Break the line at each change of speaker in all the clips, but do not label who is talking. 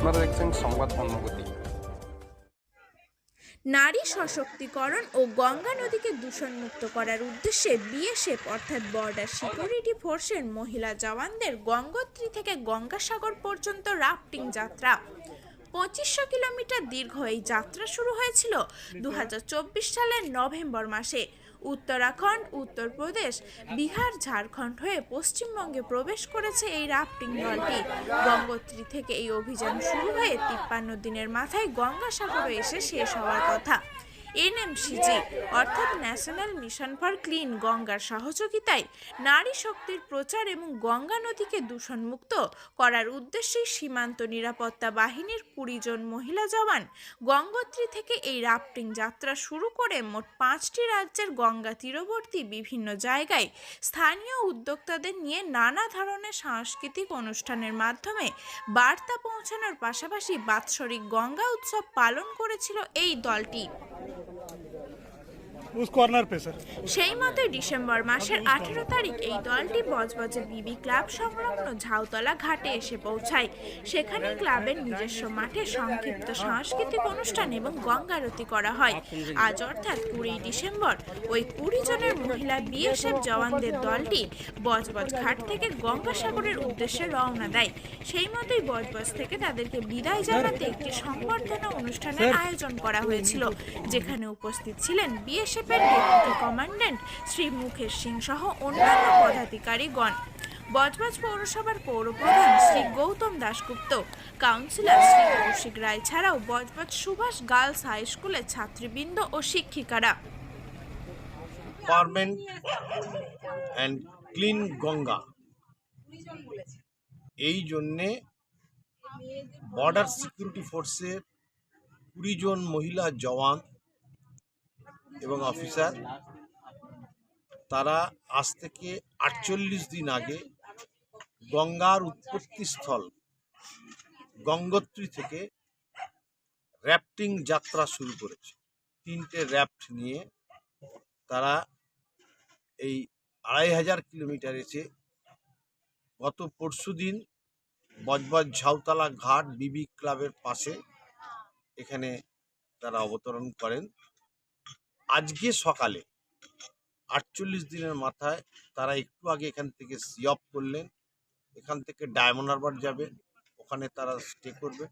আপনারা দেখছেন সংবাদ অন্নগতি।
নারী সশক্তিকরণ ও গঙ্গা নদীকে দূষণমুক্ত করার উদ্দেশ্যে বিএসএফ, অর্থাৎ বর্ডার সিকিউরিটি ফোর্সের মহিলা জওয়ানদের গঙ্গোত্রী থেকে গঙ্গাসাগর পর্যন্ত রাফটিং যাত্রা। পঁচিশশো কিলোমিটার দীর্ঘ এই যাত্রা শুরু হয়েছিল দু হাজার চব্বিশ সালের নভেম্বর মাসে। উত্তরাখণ্ড, উত্তরপ্রদেশ, বিহার, ঝাড়খণ্ড হয়ে পশ্চিমবঙ্গে প্রবেশ করেছে এই রাফটিং দলটি। গঙ্গোত্রী থেকে এই অভিযান শুরু হয়ে তিপ্পান্ন দিনের মাথায় গঙ্গাসাগরে এসে শেষ হওয়ার কথা। এনএমসিজি অর্থাৎ ন্যাশনাল মিশন ফর ক্লিন গঙ্গার সহযোগিতায় নারী শক্তির প্রচার এবং গঙ্গা নদীকে দূষণমুক্ত করার উদ্দেশ্যে সীমান্ত নিরাপত্তা বাহিনীর কুড়ি জন মহিলা জওয়ান গঙ্গোত্রী থেকে এই রাফটিং যাত্রা শুরু করে মোট পাঁচটি রাজ্যের গঙ্গা তীরবর্তী বিভিন্ন জায়গায় স্থানীয় উদ্যোক্তাদের নিয়ে নানা ধরনের সাংস্কৃতিক অনুষ্ঠানের মাধ্যমে বার্তা পৌঁছানোর পাশাপাশি বাৎসরিক গঙ্গা উৎসব পালন করেছিল এই দলটি।
उस कॉर्नर पे सर
সেই মতোই ডিসেম্বর মাসের আঠেরো তারিখ এই দলটি বজবজে বিবি ক্লাব সংলগ্ন ঝাউতলা ঘাটে এসে পৌঁছায় সেখানে ক্লাবের নিজস্ব মাঠে সংক্ষিপ্ত সাংস্কৃতিক অনুষ্ঠান এবং গঙ্গারতি করা হয় আজ অর্থাৎ কুড়ি ডিসেম্বর ওই কুড়ি জনের মহিলা বিএসএফ জওয়ানদের দলটি বজবজ ঘাট থেকে গঙ্গাসাগরের উদ্দেশ্যে রওনা দেয় সেই মতোই বজবজ থেকে তাদেরকে বিদায় জানাতে একটি সংবর্ধনা অনুষ্ঠানের আয়োজন করা হয়েছিল যেখানে উপস্থিত ছিলেন বিএসএফ এর ডেপুটি কমান্ড্যান্ট শ্রী মুকেশ সিং সহ অন্যান্য পদাধিকারীগণ। বজবজ পৌরসভার পৌরপ্রধান শ্রী গৌতম দাশগুপ্ত, কাউন্সিলর শ্রী কৌশিক রায় ছাড়াও বজবজ সুভাষ গার্লস হাই স্কুলের ছাত্রীবৃন্দ ও শিক্ষিকারা।
পারমেন্ট অ্যান্ড ক্লিন গঙ্গা। এই জন্যে বর্ডার সিকিউরিটি ফোর্সের কুড়ি জন মহিলা জওয়ান এবং অফিসার, তারা আজ থেকে আটচল্লিশ দিন আগে গঙ্গার উৎপত্তি স্থল গঙ্গোত্রী থেকে র্যাফটিং যাত্রা শুরু করেছে। তিনটে র্যাফট নিয়ে তারা এই আড়াই হাজার কিলোমিটার এসে গত পরশু দিন বজবজ ঝাউতলা ঘাট বিবি ক্লাবের পাশে এখানে তারা অবতরণ করেন। আজকে সকালে আটচল্লিশ দিনের মাথায় তারা একটু আগে এখান থেকে সি অফ করলেন। এখান থেকে ডায়মন্ড হারবার যাবে, ওখানে তারা স্টে করবে।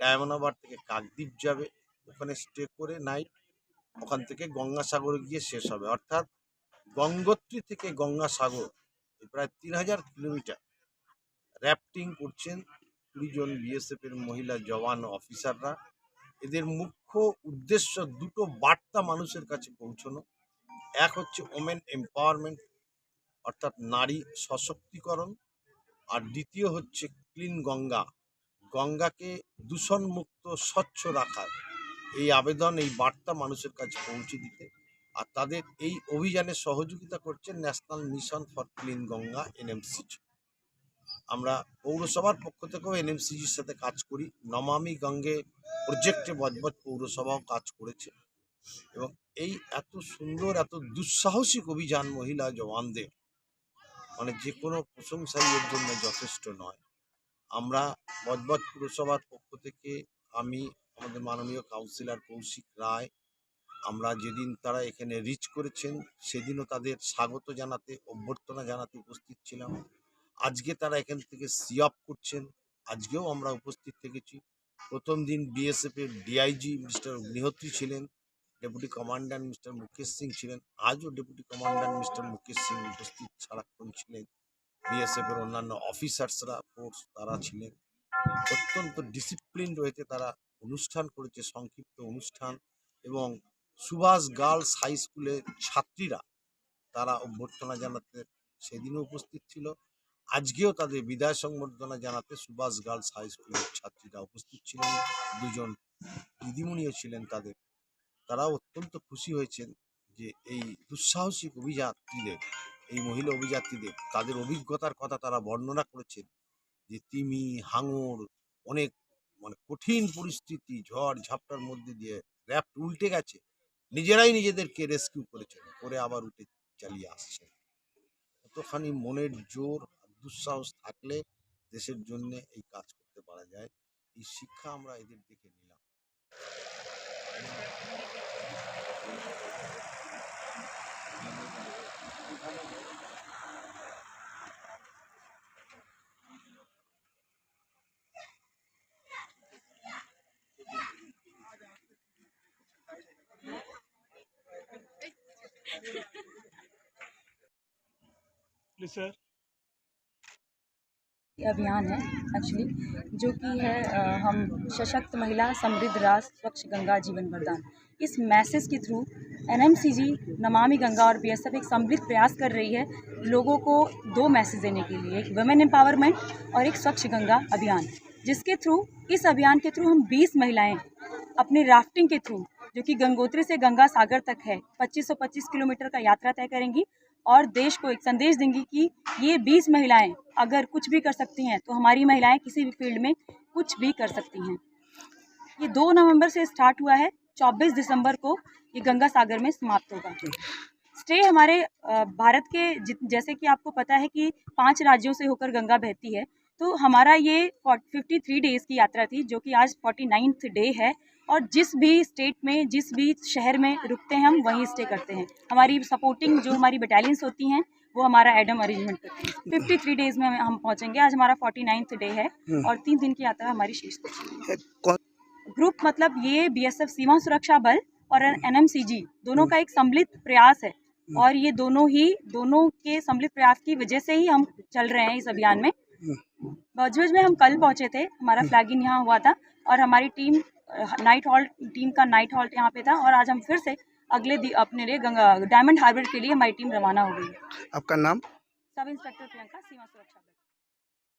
ডায়মন্ড হারবার থেকে কাকদ্বীপ যাবে, ওখানে স্টে করে নাইট ওখান থেকে গঙ্গাসাগরে গিয়ে শেষ হবে। অর্থাৎ গঙ্গোত্রী থেকে গঙ্গাসাগর প্রায় তিন হাজার কিলোমিটার র্যাফটিং করছেন কুড়ি জন বিএসএফ এর মহিলা জওয়ান অফিসাররা এদের মুখ্য উদ্দেশ্য দুটো বার্তা মানুষের কাছে পৌঁছানো। এক হচ্ছে ওমেন এম্পাওয়ারমেন্ট অর্থাৎ নারী সশক্তিকরণ। আর দ্বিতীয় হচ্ছে ক্লিন গঙ্গা। গঙ্গাকে দূষণমুক্ত, স্বচ্ছ রাখার এই আবেদন, এই বার্তা মানুষের কাছে পৌঁছে দিতে। আর তাদের এই অভিযানে সহযোগিতা করছে national mission for clean Ganga NMCG আমরা পৌরসভার পক্ষ থেকেও এনএমসিজির সাথে কাজ করি। নমামি গঙ্গে প্রজেক্টে বজবজ পৌরসভাও কাজ করেছে এবং এই এত সুন্দর, এত দুঃসাহসিক অভিযান মহিলা জওয়ানদের মানে যে কোনো প্রশংসাই এর জন্য যথেষ্ট নয়। আমরা বজবজ পুরসভার পক্ষ থেকে আমি, আমাদের মাননীয় কাউন্সিলর কৌশিক রায়, আমরা যেদিন তারা এখানে রিচ করেছেন, সেদিনও তাদের স্বাগত জানাতে, অভ্যর্থনা জানাতে উপস্থিত ছিলাম। আজকে তারা এখান থেকে সি করছেন। আজকেও আমরা উপস্থিত থেকেছি। প্রথম দিন বিএসএফ এর ডিআইজি মিস্টার অগ্নিহোত্রী ছিলেন, deputy commandant mister Mukesh Singh ছিলেন, আজও deputy commandant mister Mukesh Singh উপস্থিত সারাক্ষণ ছিলেন। বিএসএফ এর অন্যান্য অফিসার্সরা, ফোর্স তারা ছিলেন। অত্যন্ত ডিসিপ্লিন রয়েছে তারা অনুষ্ঠান করেছে, সংক্ষিপ্ত অনুষ্ঠান এবং সুভাষ গার্লস হাই স্কুলের ছাত্রীরা তারা অভ্যর্থনা জানাতে সেদিনও উপস্থিত ছিল। আজকেও তাদের বিদায় সংবর্ধনা জানাতে সুভাষ গার্লস হাই স্কুলের ছাত্রীরা উপস্থিত ছিলেন। দুজন দিদিমণিও ছিলেন তাদের। তারা অত্যন্ত খুশি হয়েছেন যে এই দুঃসাহসিক অভিযাত্রীদের, এই মহিলা অভিযাত্রীদের, তাদের অভিজ্ঞতার কথা তারা বর্ণনা করেছেন যে তিমি, হাঙর, অনেক মানে কঠিন পরিস্থিতি, ঝড়, ঝাপটার মধ্যে দিয়ে র্যাফট উল্টে গেছে। নিজেরাই নিজেদেরকে রেস্কিউ করেছেন, করে আবার উঠে চালিয়ে আসছেন। কতখানি মনের জোর দুঃসাহস থাকলে দেশের জন্য এই কাজ করতে পারা যায় এই শিক্ষা আমরা এদের দেখে নিলাম
Listen. अभियान है एक्चुअली जो कि है हम सशक्त महिला, समृद्ध राष्ट्र, स्वच्छ गंगा जीवन वरदान। इस मैसेज के थ्रू एनएमसीजी नमामि गंगा और बीएसएफ एक समृद्ध प्रयास कर रही है लोगों को दो मैसेज देने के लिए। एक वुमेन एम्पावरमेंट और एक स्वच्छ गंगा अभियान। जिसके थ्रू इस अभियान के थ्रू हम 20 महिलाएँ अपने राफ्टिंग के थ्रू जो कि गंगोत्री से गंगा सागर तक है 2525 किलोमीटर का यात्रा तय करेंगी। और देश को एक संदेश देंगी कि ये 20 महिलाएँ अगर कुछ भी कर सकती हैं तो हमारी महिलाएँ किसी भी फ़ील्ड में कुछ भी कर सकती हैं। ये दो नवंबर से स्टार्ट हुआ है 24 दिसंबर को ये गंगा सागर में समाप्त होगा। स्टे हमारे भारत के जैसे कि आपको पता है कि पाँच राज्यों से होकर गंगा बहती है तो हमारा ये फिफ्टी थ्री डेज़ की यात्रा थी, जो कि आज फोर्टी नाइन्थ डे है और जिस भी स्टेट में जिस भी शहर में रुकते हैं हम वहीं स्टे करते हैं। हमारी सपोर्टिंग जो हमारी बटालियंस होती हैं वो हमारा एडम अरेंजमेंट करती हैं। फिफ्टी थ्री डेज़ में हम- पहुँचेंगे। आज हमारा फोर्टी नाइन्थ डे है और तीन दिन की यात्रा हमारी शेष है ग्रुप मतलब ये बीएसएफ सीमा सुरक्षा बल और एनएमसीजी दोनों का एक सम्मिलित प्रयास है। और ये दोनों ही दोनों के सम्मिलित प्रयास की वजह से ही हम चल रहे हैं इस अभियान में। बजबज में हम कल पहुँचे थे। हमारा फ्लैगिंग यहाँ हुआ था और हमारी टीम नाइट हॉल्ट टीम का नाइट हॉल्ट यहाँ पे था और आज हम फिर से अगले दिन अपने लिए डायमंड हार्बर के लिए हमारी टीम रवाना हो गई है।
आपका नाम?
सब इंस्पेक्टर प्रियंका सीमा सुरक्षा